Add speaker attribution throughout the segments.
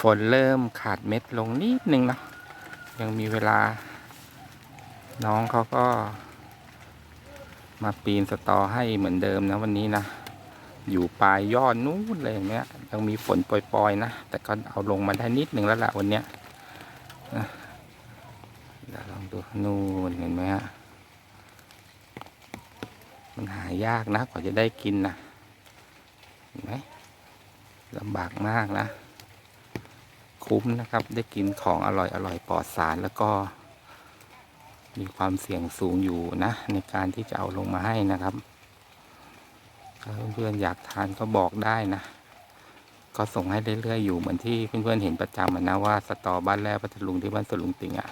Speaker 1: ฝนเริ่มขาดเม็ดลงนิดนึงนะยังมีเวลา น้องเขาก็ มาปีนสตอให้เหมือนเดิมนะวันนี้นะ อยู่ปลายยอดนู้นเลยอย่างเนี้ยยังมีฝนโปรยๆนะ แต่ก็เอาลงมาได้นิดนึงแล้วล่ะวันเนี้ยเดี๋ยวลองดูนู่นเห็นไหมฮะมันหายากนะกว่าจะได้กินนะเห็นไหมลำบากมากนะ คุ้มนะครับ ได้กินของอร่อยอร่อยปลอดสารแล้วก็ มีความเสี่ยงสูงอยู่นะ ในการที่จะเอาลงมาให้นะครับ ถ้าเพื่อนๆอยากทานก็บอกได้นะ ก็ส่งให้เรื่อยๆอยู่เหมือนที่เพื่อนๆเห็นประจำนะว่าสตอบ้านแรกพัทลุงที่บ้านสลุงติงอะ่ะ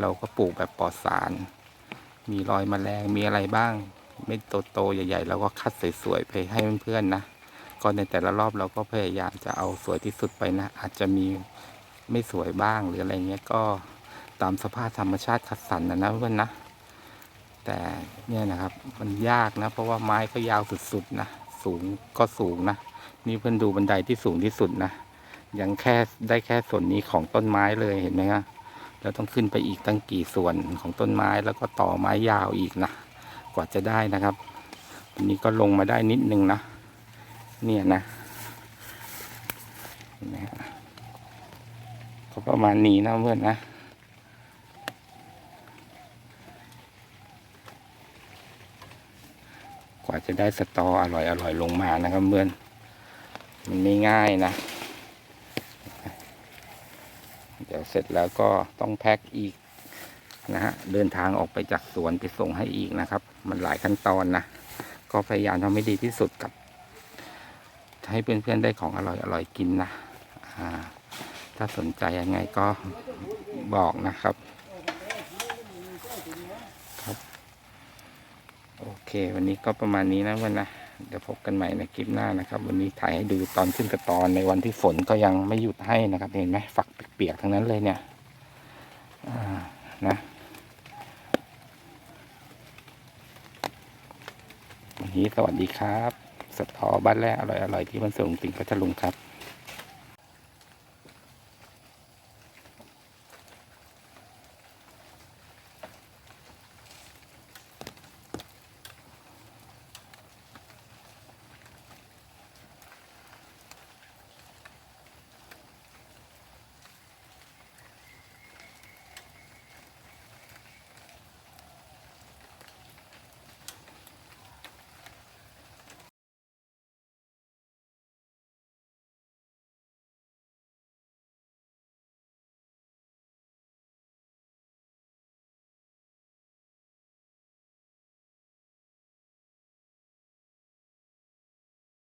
Speaker 1: เราก็ปลูกแบบปลอดสาร มีรอยแมลงมีอะไรบ้าง เม็ดโตๆใหญ่ๆเราก็คัดสวยๆไปให้เพื่อนๆนะ ก็ในแต่ละรอบเราก็พยายามจะเอาสวยที่สุดไปนะ อาจจะมีไม่สวยบ้างหรืออะไรเงี้ยก็ตามสภาพธรรมชาติคัดสรรนะนะเพื่อนนะ แต่เนี่ยนะครับมันยากนะ เพราะว่าไม้ก็ยาวสุดๆนะสูงก็สูงนะ นี่เพื่อนดูบันไดที่สูงที่สุดนะยังแค่ได้แค่ส่วนนี้ของต้นไม้เลยเห็นไหมครับแล้วต้องขึ้นไปอีกตั้งกี่ส่วนของต้นไม้แล้วก็ต่อไม้ยาวอีกนะ กว่าจะได้นะครับวันนี้ก็ลงมาได้นิดนึงนะ เนี่ยนะเห็นไหมฮะก็ประมาณนี้นะเพื่อนนะกว่าจะได้สตออร่อยอร่อยลงมานะครับเพื่อนมันไม่ง่ายนะ เดี๋ยวเสร็จแล้วก็ต้องแพ็คอีกนะฮะเดินทางออกไปจากสวนไปส่งให้อีกนะครับ มันหลายขั้นตอนนะ ก็พยายามทำให้ดีที่สุดกับ ให้เพื่อนๆได้ของอร่อยอร่อยกินนะถ้าสนใจยังไงก็บอกนะครับ โอเค วันนี้ก็ประมาณนี้นะเพื่อนนะเดี๋ยวพบกันใหม่ในคลิปหน้านะครับ วันนี้ถ่ายให้ดูตอนขึ้นกระตอนในวันที่ฝนก็ยังไม่หยุดให้นะครับเห็นไหมฝักเปียกๆทั้งนั้นเลยเนี่ยนะวันนี้สวัสดีครับ สตอบ้านแรกอร่อยๆที่มันสูงติงพัทลุงครับ